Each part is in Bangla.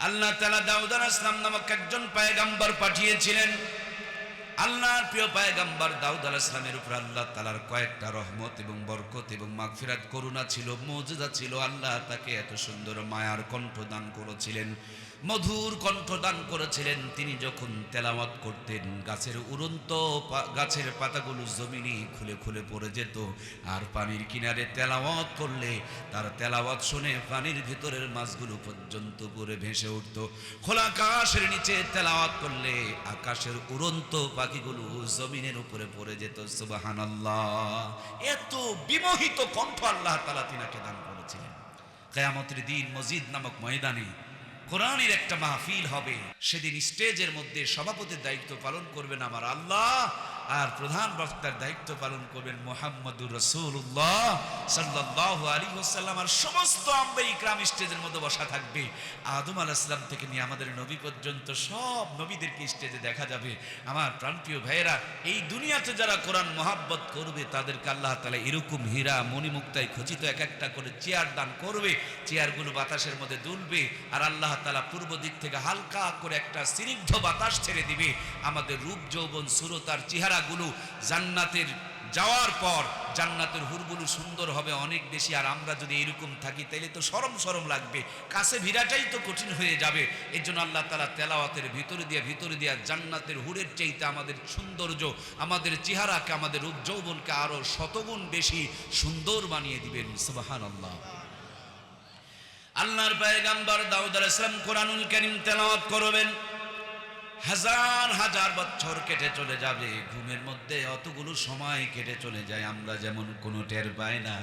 আল্লাহ তালা দাউদ ইসলাম নামক একজন পায়গাম্বার পাঠিয়েছিলেন। আল্লাহর প্রিয় পায়গাম্বার দাউদ আল ইসলামের উপর আল্লাহ তালার কয়েকটা রহমত এবং বরকত এবং মাগফিরাত, করুণা ছিল মজুদা ছিল। আল্লাহ তাকে এত সুন্দর মায়ার কণ্ঠ দান করেছিলেন। মধুর কণ্ঠ দান করেছিলেন। তিনি যখন তেলাওয়াত করতেন, গাছের উড়ন্ত গাছের পাতাগুলো জমিনে খুলে খুলে পড়ে যেত। আর পানির কিনারে তেলাওয়াত করলে তার তেলাওয়াত শুনে পানির ভিতরের মাছগুলো পর্যন্ত পরে ভেসে উঠত। খোলা আকাশের নিচে তেলাওয়াত করলে আকাশের উড়ন্ত পাখিগুলো জমিনের উপরে পড়ে যেত। সুবাহান এত বিমোহিত কণ্ঠ আল্লাহ তালা তিনাকে দান করেছিলেন। কেয়ামতের দিন মসজিদ নামক ময়দানে কোরআনের একটা মাহফিল হবে। সেদিন স্টেজের মধ্যে সভাপতির দায়িত্ব পালন করবেন আমার আল্লাহ। আর প্রধান বক্তার দায়িত্ব পালন করবেন মোহাম্মদুর রসুল্লাহ সাল্লাহ আলী হোসাল্লাম আর সমস্ত আম্বে ইকরাম স্টেজের মধ্যে বসা থাকবে। আদম আল ইসলাম থেকে নিয়ে আমাদের নবী পর্যন্ত সব নবীদেরকে স্টেজে দেখা যাবে। আমার প্রাণপ্রিয় ভাইয়েরা, এই দুনিয়াতে যারা কোরআন মহাব্বত করবে, তাদেরকে আল্লাহ তালা এরকম হীরা, মণিমুক্তায় খচিত এক একটা করে চেয়ার দান করবে। চেয়ারগুলো বাতাসের মধ্যে দুলবে আর আল্লাহ তালা পূর্ব দিক থেকে হালকা করে একটা স্নিগ্ধ বাতাস ছেড়ে দিবে। আমাদের রূপ, যৌবন সুরতার চেহারাগুলো জান্নাতের যাওয়ার পর জান্নাতের হুরগুলো সুন্দর হবে, অনেক বেশি। আর আমরা যদি এরকম থাকি, তাইলে তো সরম সরম লাগবে। কাছে ভিড়াটাই তো কঠিন হয়ে যাবে। এর জন্য আল্লাহ তালা তেলাওয়াতের ভিতরে দিয়া ভিতরে দিয়া জান্নাতের হুরের চাইতে আমাদের সৌন্দর্য, আমাদের চেহারাকে, আমাদের যৌবনকে আরও শতগুণ বেশি সুন্দর বানিয়ে দিবেন। সুবাহান আল্লাহ আল্লাহর পায়গাম্বার দাউদ আলাইহিস সালাম কোরআনুল কারীম তেলাওয়াত করবেন। হাজার হাজার বছর কেটে চলে যাবে, ঘুমের মধ্যে অতগুলো সময় কেটে চলে যায়, আমরা যেমন কোনো টের পাই না।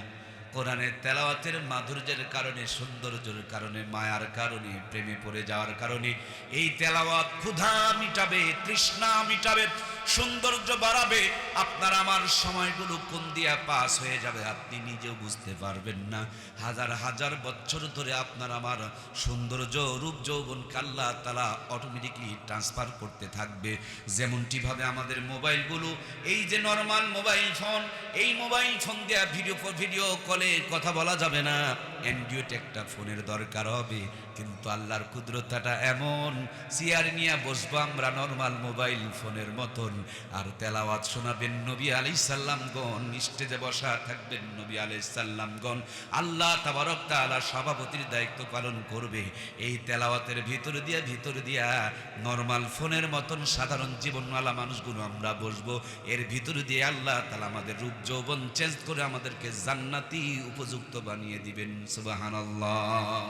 কোরআনের তেলাওয়াতের মাধুর্যের কারণে, সৌন্দর্যের কারণে, মায়ার কারণে, প্রেমে পড়ে যাওয়ার কারণে, এই তেলাওয়াত ক্ষুধা মিটাবে, তৃষ্ণা মিটাবে সৌন্দর্য বাড়াবে, আপনার আমার সময়গুলো কোন দিয়া পাস হয়ে যাবে আপনি নিজেও বুঝতে পারবেন না। হাজার হাজার বছর ধরে আপনার আমার সৌন্দর্য, রূপ, যৌবন কাল্লা তালা অটোমেটিকলি ট্রান্সফার করতে থাকবে। যেমনটিভাবে আমাদের মোবাইলগুলো, এই যে নর্মাল মোবাইল ফোন এই মোবাইল ফোন দেওয়া ভিডিও ভিডিও কলে কথা বলা যাবে না। অ্যান্ড্রয়েড একটা ফোনের দরকার হবে, কিন্তু আল্লাহর কুদরতাটা এমন। চেয়ার নিয়ে বসবো আমরা নর্মাল মোবাইল ফোনের মতন। আর তেলাওয়াত শোনাবেন নবী আলি সাল্লামগণ স্টেজে বসা থাকবেন নবী আলি সাল্লামগণ আল্লাহ তাবারক তাআলা সভাপতির দায়িত্ব পালন করবে। এই তেলাওয়াতের ভিতর দিয়া ভিতর দিয়া নর্মাল ফোনের মতন সাধারণ জীবনওয়ালা মানুষগুলো আমরা বসবো। এর ভিতর দিয়ে আল্লাহ তালা আমাদের রূপ, যৌবন চেঞ্জ করে আমাদেরকে জান্নাতি, উপযুক্ত বানিয়ে দিবেন। সুবাহান আল্লাহ